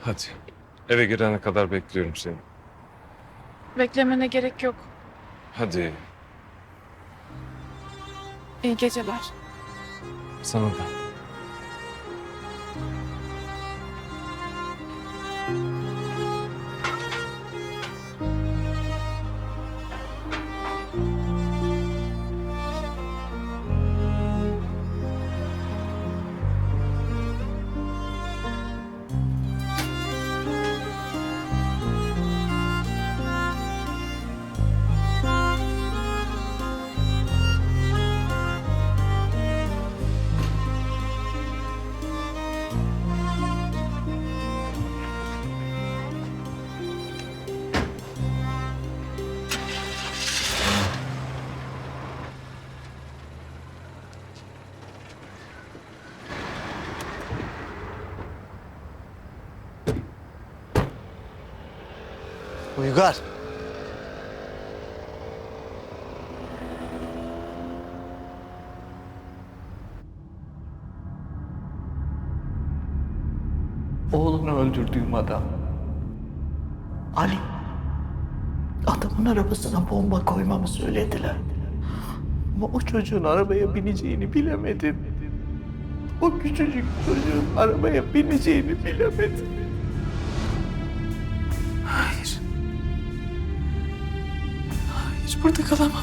Hadi. Eve girene kadar bekliyorum seni. Beklemene gerek yok. Hadi. İyi geceler. Sana da. Uygar. Oğlunu öldürdüğüm adam. Ali. Adamın arabasına bomba koymamı söylediler. Ama o çocuğun arabaya bineceğini bilemedim. O küçücük çocuğun arabaya bineceğini bilemedim. Hayır burada kalamam.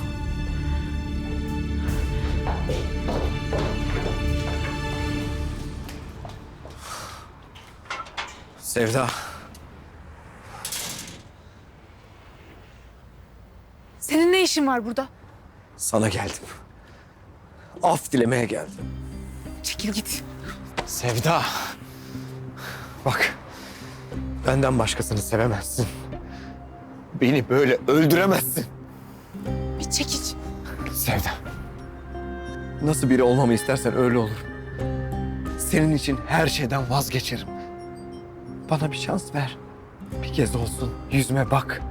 Sevda. Senin ne işin var burada? Sana geldim. Af dilemeye geldim. Çekil git. Sevda. Bak. Benden başkasını sevemezsin. Beni böyle öldüremezsin. Bir çekiç. Sevda. Nasıl biri olmamı istersen öyle olur. Senin için her şeyden vazgeçerim. Bana bir şans ver. Bir kez olsun yüzüme bak.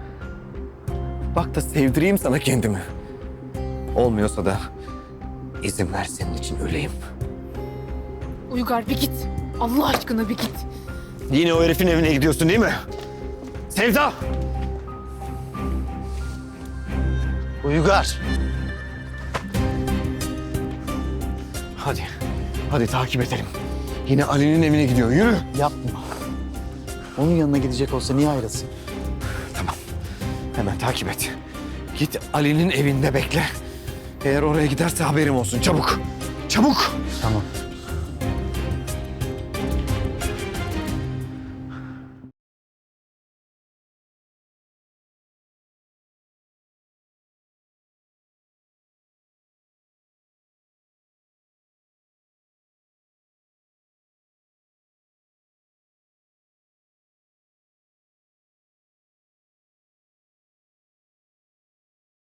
Bak da sevdireyim sana kendimi. Olmuyorsa da izin ver senin için öleyim. Uygar bir git. Allah aşkına bir git. Yine o herifin evine gidiyorsun değil mi? Sevda! Uygar! Hadi, hadi takip edelim. Yine Ali'nin evine gidiyor. Yürü. Yapma. Onun yanına gidecek olsa niye ayrılsın? Tamam. Hemen takip et. Git Ali'nin evinde bekle. Eğer oraya giderse haberim olsun. Çabuk. Çabuk. Tamam.